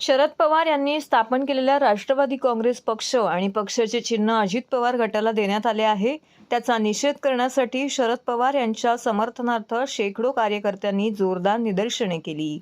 शरद पवार यांनी स्थापन केलेल्या राष्ट्रवादी काँग्रेस पक्ष आणि पक्षाचे चिन्ह अजित पवार गटाला देण्यात आले आहे. त्याचा निषेध करण्यासाठी शरद पवार यांच्या समर्थनार्थ शेकडो कार्यकर्त्यांनी जोरदार निदर्शने केली.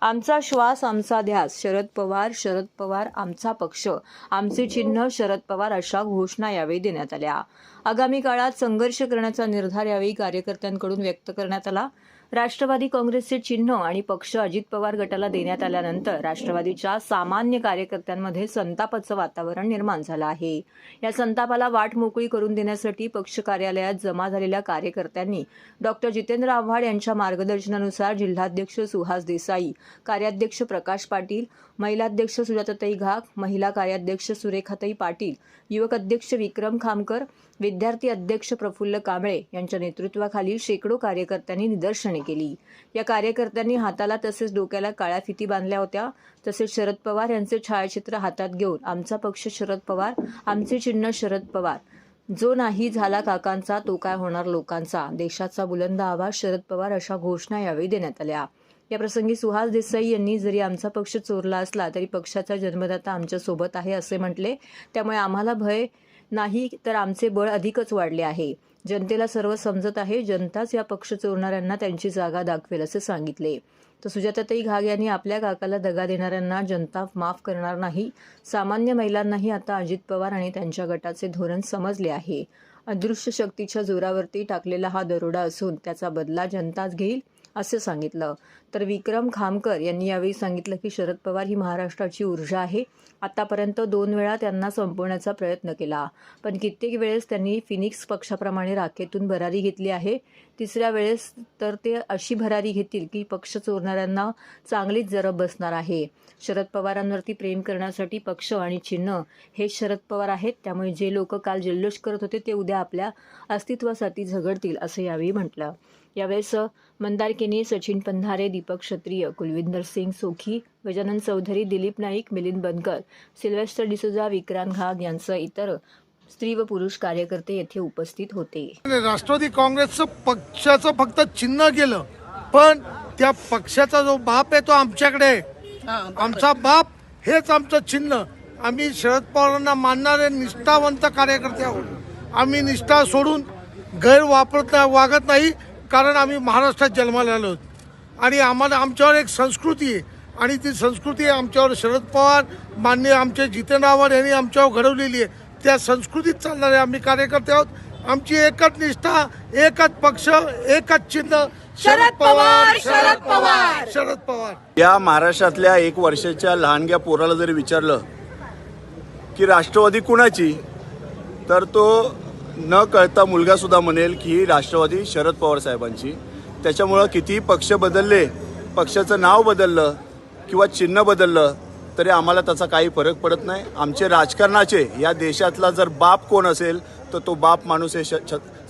आमचा श्वास आमचा ध्यास शरद पवार शरद पवार आमचा पक्ष. आमचे चिन्ह शरद पवार अशा घोषणा यावेळी देण्यात आल्या. आगामी काळात संघर्ष करण्याचा निर्धार यावेळी कार्यकर्त्यांकडून व्यक्त करण्यात आला. राष्ट्रवादी काँग्रेसचे चिन्ह आणि पक्ष अजित पवार गटाला देण्यात आल्यानंतर राष्ट्रवादीच्या सामान्य कार्यकर्त्यांमध्ये संतापाचं वातावरण निर्माण झालं आहे. या संतापाला वाट मोकळी करून देण्यासाठी पक्ष कार्यालयात जमा झालेल्या कार्यकर्त्यांनी डॉक्टर जितेंद्र आव्हाड यांच्या मार्गदर्शनानुसार जिल्हाध्यक्ष सुहास देसाई कार्याध्यक्ष प्रकाश पाटील महिलाध्यक्ष सुजाताताई घाक महिला कार्याध्यक्ष सुरेखाताई पाटील युवक अध्यक्ष विक्रम खामकर विद्यार्थी अध्यक्ष प्रफुल्ल कांबळे यांच्या नेतृत्वाखाली शेकडो कार्यकर्त्यांनी निदर्शने केली. या कार्यकर्त्यांनी हाताला तसेच डोक्याला काळ्या फिती बांधल्या होत्या. तसेच शरद पवार यांचे छायाचित्र हातात घेऊन आमचा पक्ष शरद पवार आमचे चिन्ह शरद पवार. जो नाही झाला काकांचा तो काय होणार लोकांचा देशाचा बुलंद आवाज शरद पवार अशा घोषणा यावेळी देण्यात आल्या. या प्रसंगी सुहास देसाई यांनी जरी आमचा पक्ष चोरला असला तरी पक्षाचा जन्मदाता आमच्यासोबत आहे असे म्हटले. त्यामुळे आम्हाला भय नाही तर आमचे बळ अधिकच वाढले आहे. जनतेला सर्व समजत आहे जनताच या पक्ष चोरणाऱ्यांना त्यांची जागा दाखवेल असे सांगितले. तर सुजाताताई घाग यांनी आपल्या काकाला दगा देणाऱ्यांना जनता माफ करणार नाही. सामान्य महिलांनाही आता अजित पवार आणि त्यांच्या गटाचे धोरण समजले आहे. अदृश्य शक्तीच्या जोरावरती टाकलेला हा दरोडा असून त्याचा बदला जनताच घेईल असे सांगितलं. तर विक्रम खामकर यांनी यावेळी सांगितलं की शरद पवार ही महाराष्ट्राची ऊर्जा आहे. आतापर्यंत दोन वेळा त्यांना संपवण्याचा प्रयत्न केला. पण कित्येक वेळेस त्यांनी फिनिक्स पक्षाप्रमाणे राखेतून भरारी घेतली आहे. तिसऱ्या वेळेस तर ते अशी भरारी घेतील की पक्ष चोरणाऱ्यांना चांगलीच जरब बसणार आहे. शरद पवारांवरती प्रेम करण्यासाठी पक्ष आणि चिन्ह हे शरद पवार आहेत. त्यामुळे जे लोक काल जल्लोष करत होते ते उद्या आपल्या अस्तित्वासाठी झगडतील असं यावेळी म्हटलं. यावेळेस मंदारकिनी सचिन पंधारे दीपक क्षत्रिय कुलविंदर सिंग सोखी गजानन चौधरी दिलीप नाईक मिलिंद बनकर सिल्वेस्टर डिसोजा विक्रांत घाग यांसह इतर स्त्री व पुरुष कार्यकर्ते येथे उपस्थित होते. राष्ट्रवादी काँग्रेसचं पक्षाचं फक्त चिन्ह गेलं पण त्या पक्षाचा जो बाप आहे तो आमच्याकडे आहे. आमचा बाप हेच आमचं चिन्ह. आम्ही शरद पवारांना मानणारे निष्ठावंत कार्यकर्ते आहोत. आम्ही निष्ठा सोडून गैर वापरत वागत नाही कारण आम्ही महाराष्ट्रात जन्माला आलो. आणि आम्हाला आमच्यावर एक संस्कृती आहे. आणि ती संस्कृती आमच्यावर शरद पवार मान्य आमचे जितेंद्र आव्हाड यांनी आमच्यावर घडवलेली आहे. त्या संस्कृतीत चालणारे आम्ही कार्यकर्ते आहोत. आमची एकच निष्ठा एकच पक्ष एकच चिन्ह शरद पवार शरद पवार. शरद पवार. या महाराष्ट्रातल्या एक वर्षाच्या लहानग्या पोराला जरी विचारलं की राष्ट्रवादी कुणाची तर तो न कळता मुलगासुद्धा म्हणेल की ही राष्ट्रवादी शरद पवार साहेबांची. त्याच्यामुळं कितीही पक्ष बदलले पक्षाचं नाव बदललं किंवा चिन्ह बदललं तरी आम्हाला त्याचा काही फरक पडत नाही. आमचे राजकारणाचे या देशातला जर बाप कोण असेल तर तो बाप माणूस हे श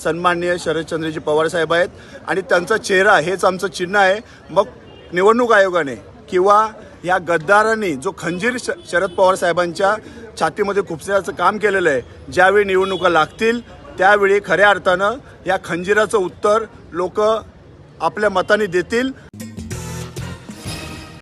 सन्माननीय शरदचंद्रजी पवार साहेब आहेत. आणि त्यांचा चेहरा हेच आमचं चिन्ह आहे. मग निवडणूक आयोगाने किंवा या गद्दारांनी जो खंजीर श शरद पवार साहेबांच्या छातीमध्ये खुपसण्याचं काम केलेलं आहे ज्यावेळी निवडणुका लागतील त्यावेळी खऱ्या अर्थानं या खंजिराचं उत्तर लोक आपल्या मताने देतील.